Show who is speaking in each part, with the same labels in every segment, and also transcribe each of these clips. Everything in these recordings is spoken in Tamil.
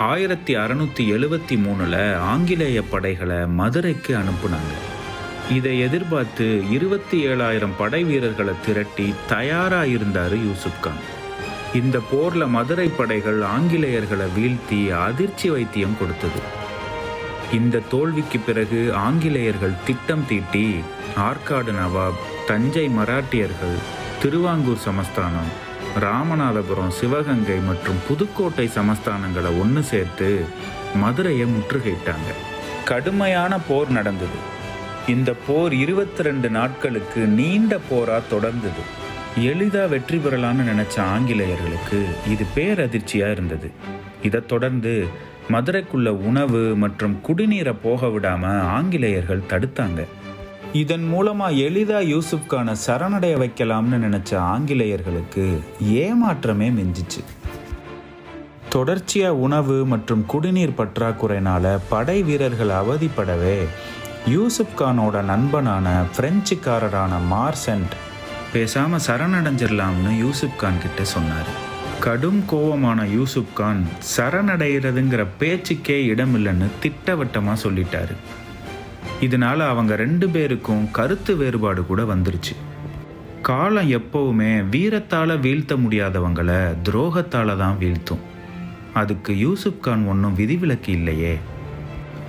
Speaker 1: ஆயிரத்தி அறநூற்றி எழுபத்தி மூணில் ஆங்கிலேய படைகளை மதுரைக்கு அனுப்புனாங்க. இதை எதிர்பார்த்து இருபத்தி ஏழாயிரம் படை வீரர்களை திரட்டி தயாராக இருந்தார் யூசுப் கான். இந்த போரில் மதுரை படைகள் ஆங்கிலேயர்களை வீழ்த்தி அதிர்ச்சி வைத்தியம் கொடுத்தது. இந்த தோல்விக்கு பிறகு ஆங்கிலேயர்கள் திட்டம் தீட்டி ஆற்காடு நவாப் தஞ்சை மராட்டியர்கள் திருவாங்கூர் சமஸ்தானம் ராமநாதபுரம் சிவகங்கை மற்றும் புதுக்கோட்டை சமஸ்தானங்களை ஒன்று சேர்த்து மதுரையை முற்றுகையிட்டாங்க. கடுமையான போர் நடந்தது. இந்த போர் இருபத்தி ரெண்டு நாட்களுக்கு நீண்ட போராக தொடர்ந்தது. எளிதாக வெற்றி பெறலான்னு நினச்ச ஆங்கிலேயர்களுக்கு இது பேரதிர்ச்சியாக இருந்தது. இதை தொடர்ந்து மதுரைக்குள்ள உணவு மற்றும் குடிநீரை போக விடாமல் ஆங்கிலேயர்கள் தடுத்தாங்க. இதன் மூலமா எளிதா யூசுப்கான சரணடைய வைக்கலாம்னு நினைச்ச ஆங்கிலேயர்களுக்கு ஏமாற்றமே மிஞ்சிச்சு. தொடர்ச்சியா உணவு மற்றும் குடிநீர் பற்றாக்குறைனால படை வீரர்கள் அவதிப்படவே யூசுப் கானோட நண்பனான பிரெஞ்சுக்காரரான மார்சன்ட் பேசாம சரணடைஞ்சிடலாம்னு யூசுப் கான் கிட்ட சொன்னார். கடும் கோவமான யூசுப் கான் சரணடைகிறதுங்கிற பேச்சுக்கே இடமில்லைன்னு திட்டவட்டமாக சொல்லிட்டாரு. இதனால அவங்க ரெண்டு பேருக்கும் கருத்து வேறுபாடு கூட வந்துருச்சு. காலம் எப்பவுமே வீரத்தால் வீழ்த்த முடியாதவங்களை துரோகத்தால் தான் வீழ்த்தும். அதுக்கு யூசுப் கான் ஒன்றும் விதிவிலக்கு இல்லையே.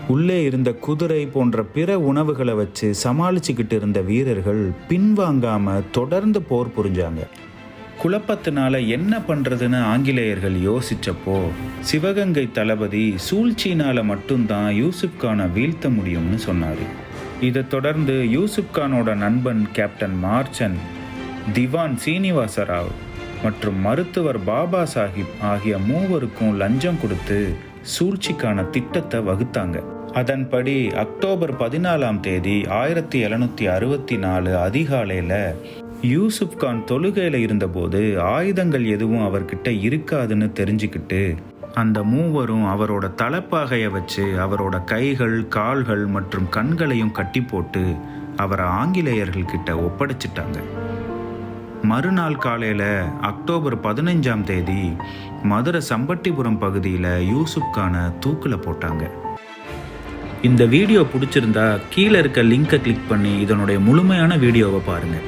Speaker 1: உள்ளே இருந்த குதிரை போன்ற பிற உணவுகளை வச்சு சமாளிச்சுக்கிட்டு இருந்த வீரர்கள் பின்வாங்காம தொடர்ந்து போர் புரிஞ்சாங்க. குழப்பத்தினால என்ன பண்றதுன்னு ஆங்கிலேயர்கள் யோசிச்சப்போ சிவகங்கை தளபதி சூழ்ச்சியினால மட்டும்தான் யூசுப் கானை வீழ்த்த முடியும்னு சொன்னாரு. இதை தொடர்ந்து யூசுப் கானோட நண்பன் கேப்டன் மார்ச்சன் திவான் சீனிவாச ராவ் மற்றும் மருத்துவர் பாபா சாஹிப் ஆகிய மூவருக்கும் லஞ்சம் கொடுத்து சூழ்ச்சிக்கான திட்டத்தை வகுத்தாங்க. அதன்படி அக்டோபர் பதினாலாம் தேதி ஆயிரத்தி எழுநூத்தி அறுபத்தி நாலு அதிகாலையில் யூசுப் கான் தொழுகையில் இருந்தபோது ஆயுதங்கள் எதுவும் அவர்கிட்ட இருக்காதுன்னு தெரிஞ்சுக்கிட்டு அந்த மூவரும் அவரோட தலைப்பாகையை வச்சு அவரோட கைகள் கால்கள் மற்றும் கண்களையும் கட்டி போட்டு அவரை ஆங்கிலேயர்கள் கிட்ட ஒப்படைச்சிட்டாங்க. மறுநாள் காலையில் அக்டோபர் பதினைஞ்சாம் தேதி மதுரை சம்பட்டிபுரம் பகுதியில் யூசுப் கானை தூக்கில் போட்டாங்க. இந்த வீடியோ பிடிச்சிருந்தா கீழே இருக்க லிங்கை கிளிக் பண்ணி இதனுடைய முழுமையான வீடியோவை பாருங்கள்